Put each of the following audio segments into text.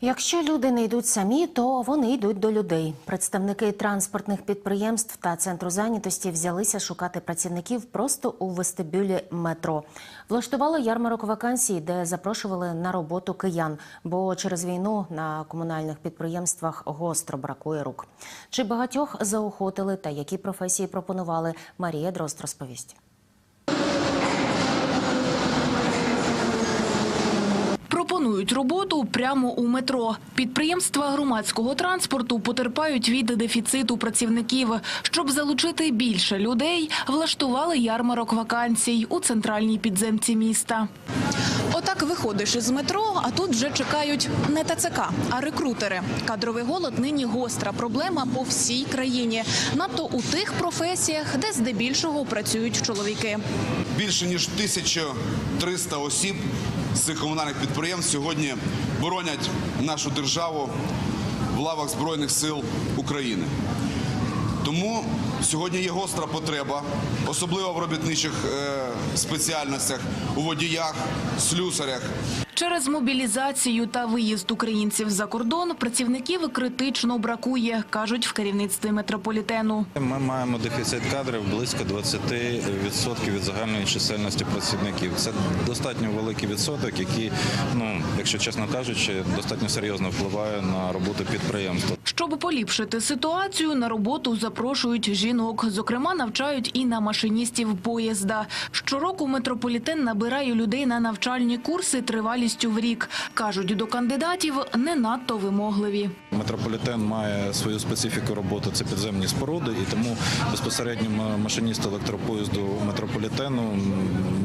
Якщо люди не йдуть самі, то вони йдуть до людей. Представники транспортних підприємств та центру зайнятості взялися шукати працівників просто у вестибюлі метро. Влаштували ярмарок вакансій, де запрошували на роботу киян, бо через війну на комунальних підприємствах гостро бракує рук. Чи багатьох заохотили та які професії пропонували, Марія Дрозд розповість. Пропонують роботу прямо у метро. Підприємства громадського транспорту потерпають від дефіциту працівників. Щоб залучити більше людей, влаштували ярмарок вакансій у центральній підземці міста. Отак виходиш із метро, а тут вже чекають не ТЦК, а рекрутери. Кадровий голод нині гостра проблема по всій країні, надто у тих професіях, де здебільшого працюють чоловіки. Більше ніж 1300 осіб з цих комунальних підприємств сьогодні боронять нашу державу в лавах Збройних сил України. Тому сьогодні є гостра потреба, особливо в робітничих е, спеціальностях, у водіях, слюсарях. Через мобілізацію та виїзд українців за кордон працівників критично бракує, кажуть в керівництві метрополітену. Ми маємо дефіцит кадрів близько 20% від загальної чисельності працівників. Це достатньо великий відсоток, який, ну якщо чесно кажучи, достатньо серйозно впливає на роботу підприємства. Щоб поліпшити ситуацію, на роботу запрошують жінок. Зокрема, навчають і на машиністів поїзда. Щороку метрополітен набирає людей на навчальні курси тривалістю в рік. Кажуть, до кандидатів не надто вимогливі. Метрополітен має свою специфіку роботи, це підземні споруди, і тому безпосередньо машиніст електропоїзду метрополітену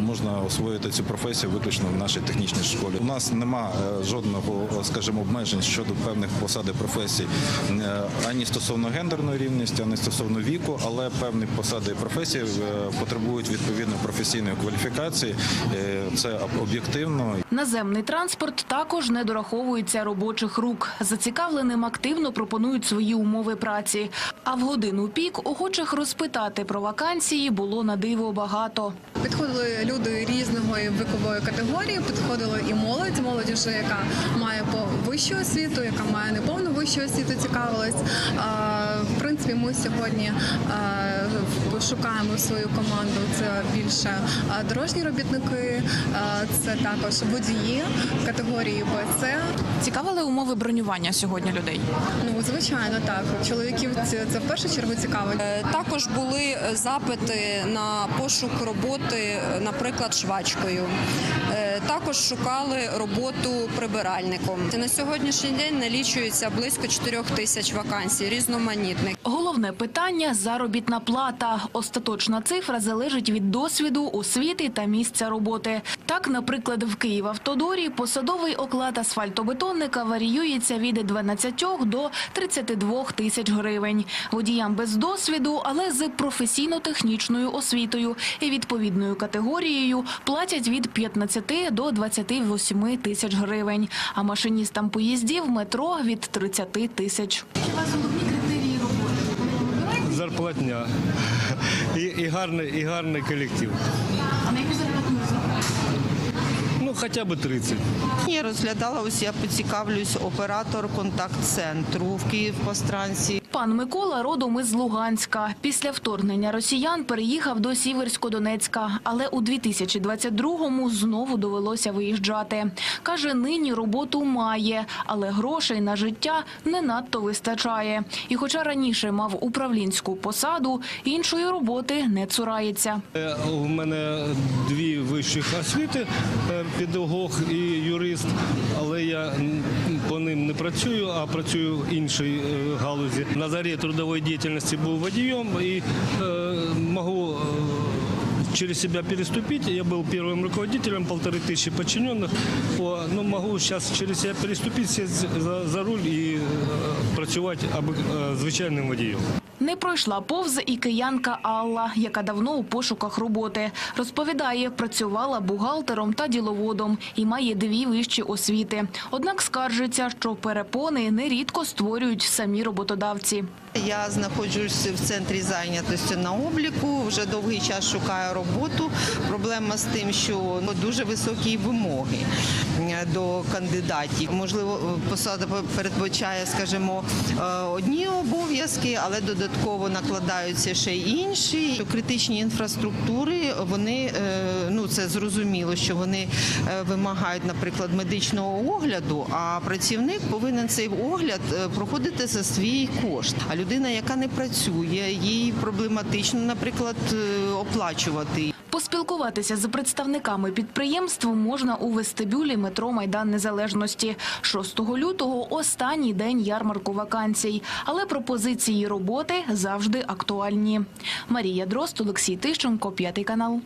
можна освоїти цю професію виключно в нашій технічній школі. У нас нема е, жодного, скажімо, обмежень щодо певних посад і професій е, ані стосовно гендерної рівності, ані стосовно віку, але певні посади і професії е, потребують відповідної професійної кваліфікації. Е, Це об'єктивно Наземний транспорт також не дораховується робочих рук. Зацікавленим активно пропонують свої умови праці. А в годину пік охочих розпитати про вакансії було на диво багато. Підходили люди різної вікової категорії, підходила і молодь, молодь, вже яка має по вищу освіту, яка має неповну вищу освіту, цікавилась. В принципі, ми сьогодні шукаємо свою команду. Це більше дорожні робітники, це також водії категорії Б, С. Цікавили умови бронювання сьогодні людей. Ну звичайно, так чоловіків це, це в першу чергу цікавить. Е, Також були е, запити на пошук роботи, е, наприклад, швачкою. Е, Також шукали роботу прибиральником. На сьогоднішній день налічується близько 4 тисяч вакансій різноманітних. Головне питання заробітна плата. Остаточна цифра залежить від досвіду, освіти та місця роботи. Так, наприклад, в Київавтодорі посадовий оклад асфальтобетонника варіюється від 12 до 32 тисяч гривень. Водіям без досвіду, але з професійно-технічною освітою і відповідною категорією платять від 15 до 28 тисяч гривень. А машиністам поїздів метро від 30 тисяч. зарплатня і, і, гарний, і гарний колектив. А на яку? Ну, хоча б 30. Я розглядала, ось я поцікавлюсь, оператор контакт-центру в Київпостранці. Пан Микола родом із Луганська. Після вторгнення росіян переїхав до Сіверсько-Донецька, але у 2022-му знову довелося виїжджати. Каже, нині роботу має, але грошей на життя не надто вистачає. І хоча раніше мав управлінську посаду, іншої роботи не цурається. Е, У мене дві вищих освіти, е, педагог і юрист, але я м, по ним не працюю, а працюю в іншій е, галузі. На зарі трудової діяльності був водієм і е, можу е, через себя переступить. Я был первым руководителем, полторы тысячи подчиненных. О, ну, могу сейчас через себя переступить, сесть за, за руль і е, працювати аби- е, звичайним водієм. Не пройшла повз і киянка Алла, яка давно у пошуках роботи. Розповідає, працювала бухгалтером та діловодом і має дві вищі освіти. Однак скаржиться, що перепони нерідко створюють самі роботодавці. Я знаходжусь в центрі зайнятості на обліку. Вже довгий час шукаю роботу. Проблема з тим, що ну, дуже високі вимоги до кандидатів. Можливо, посада передбачає, скажімо, е, одні обов'язки, але додатково накладаються ще й інші. Критичні інфраструктури вони е, ну це зрозуміло, що вони е, вимагають, наприклад, медичного огляду. А працівник повинен цей огляд е, проходити за свій кошт. А людина, яка не працює, їй проблематично, наприклад, оплачувати. Поспілкуватися з представниками підприємств можна у вестибюлі метро Майдан Незалежності. 6 лютого – останній день ярмарку вакансій. Але пропозиції роботи завжди актуальні. Марія Дрозд, Олексій Тищенко, П'ятий канал.